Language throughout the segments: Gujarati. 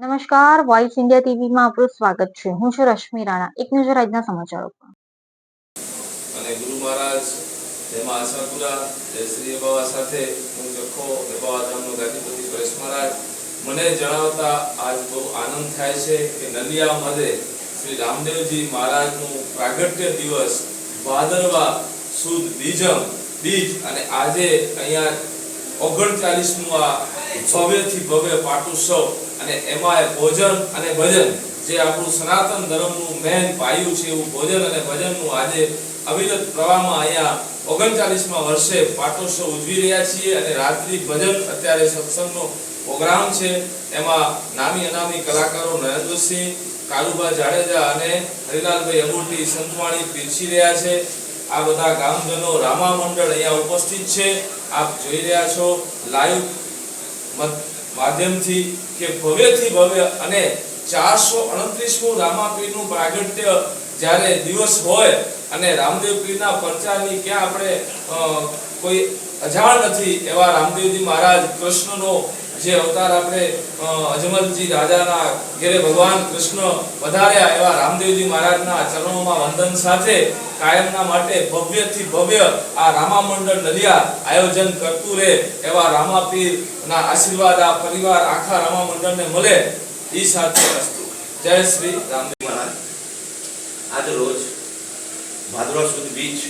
નમસ્કાર વોઇસ ઇન્ડિયા ટીવીમાં આપનું સ્વાગત છે. હું છું રશ્મિ રાણા. એક નજર આજના સમાચારો પર. અને ગુરુ મહારાજ એમાં આશાપુરા, જય શ્રી બાબા સાથે હું જખો બાબા ધામનો ગાદીપતિ પરેશ મહારાજ. મને જણાવતા આજ બહુ આનંદ થાય છે કે નલિયા મધે શ્રી રામદેવજી મહારાજનું પ્રાગટ્ય દિવસ ભાદરવા સુદ બીજમ, બીજ અને આજે અહીંયા ઓગણચાલીસમું આ ભવ્યથી ભવ્ય પાટોત્સવ અને એમાં ભોજન અને ભજન, જે આપણું સનાતન ધર્મનું મેન પાયું છે એવું ભોજન અને ભજનનું આજે અવિરત પ્રવાહમાં અહીંયા ઓગણચાલીસમાં વર્ષે પાટોત્સવ ઉજવી રહ્યા છીએ અને રાત્રિ ભજન અત્યારે સત્સંગનો પ્રોગ્રામ છે. એમાં નામી અનામી કલાકારો નરેન્દ્રસિંહ કાલુબા જાડેજા અને હરિલાલભાઈ અમૂર્તિ સંતવાણી પીરસી રહ્યા છે. આ બધા ગામજનો રામા મંડળ અહીંયા ઉપસ્થિત છે. આપ જોઈ રહ્યા છો લાઈવ માધ્યમથી કે ભવ્યથી ભવ્ય અને ચારસો અડત્રીસમું રામાપીરનું પ્રાગટ્ય જ્યારે દિવસ હોય અને રામદેવ પીરના પ્રચારની ક્યાં આપણે કોઈ અજાણ નથી એવા રામદેવજી મહારાજ કૃષ્ણનો જે અવતાર આપણે અજમલજી રાજાના ઘેરે ભગવાન કૃષ્ણ વધાર્યા એવા રામદેવજી મહારાજના ચરણોમાં વંદન સાથે કાયમના માટે ભવ્યથી ભવ્ય આ રામા મંડળ નલિયા આયોજન કરતું રહે એવા રામાપીરના આશીર્વાદ આ પરિવાર આખા રામા મંડળને મળે એ સાથે વસ્તુ જય શ્રી રામદેવ મહારાજ. આજ રોજ ભાદરવા સુદ બીચ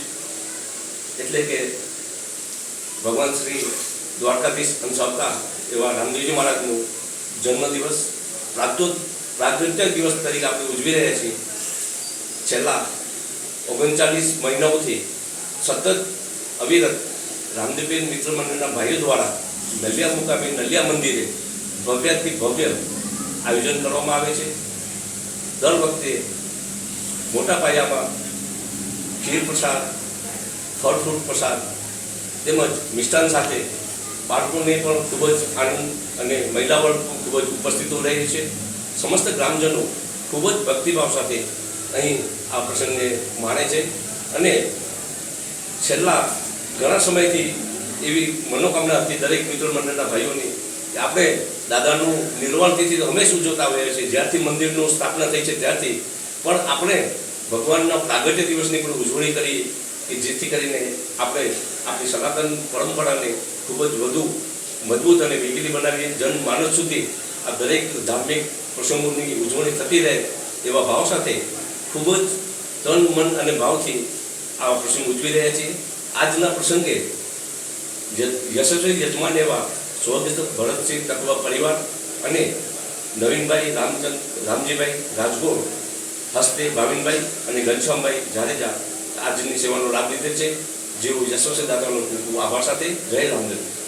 એટલે કે ભગવાન શ્રી દ્વારકાધીશ અંશાવતા એવા રામદેવજી મહારાજનું જન્મદિવસ પ્રાગટ્ય પ્રાગટ્ય દિવસ તરીકે આપણે ઉજવી રહ્યા છીએ. છેલ્લા ઓગણચાલીસ મહિનાઓથી સતત અવિરત રામદેવબેન મિત્ર મંડળના ભાઈઓ દ્વારા નલિયા મુકામે નલિયા મંદિરે ભવ્યથી ભવ્ય આયોજન કરવામાં આવે છે. દર વખતે મોટા પાયામાં ખીર પ્રસાદ, ફળ ફ્રૂટ પ્રસાદ તેમજ મિષ્ટાન સાથે બાળકોને પણ ખૂબ જ આનંદ અને મહિલાઓ પણ ખૂબ જ ઉપસ્થિતો રહે છે. સમસ્ત ગ્રામજનો ખૂબ જ ભક્તિભાવ સાથે અહીં આ પ્રસંગને માણે છે અને છેલ્લા ઘણા સમયથી એવી મનોકામના હતી દરેક મિત્ર મંડળના ભાઈઓની કે આપણે દાદાનું નિર્વાણ તિથિ હંમેશા ઉજવતા હોઈએ છીએ. જ્યારથી મંદિરનું સ્થાપના થઈ છે ત્યારથી. પણ આપણે ભગવાનના પ્રાગટ્ય દિવસની પણ ઉજવણી કરી કે જેથી કરીને આપણે આપણી સનાતન પરંપરાને ખૂબ જ વધુ મજબૂત અને વેગીલી બનાવીએ. જનમાનસ સુધી આ દરેક ધાર્મિક પ્રસંગોની ઉજવણી થતી રહે એવા ભાવ સાથે ખૂબ જ તન, મન અને ભાવથી આ પ્રસંગ ઉજવી રહ્યા છીએ. આજના પ્રસંગે યશસ્વી યજમાન એવા સ્વર્ગસ્થ ભરતસિંહ તકવા પરિવાર અને નવીનભાઈ રામચંદ, રામજીભાઈ રાજગોર હસ્તે ભાવિનભાઈ અને ઘનશ્યામભાઈ જાડેજા આજની સેવાનો લાભ લીધે છે. જેઓ યશસ્વી દાદાનો ખૂબ ખૂબ આભાર સાથે. જય રામદેવ.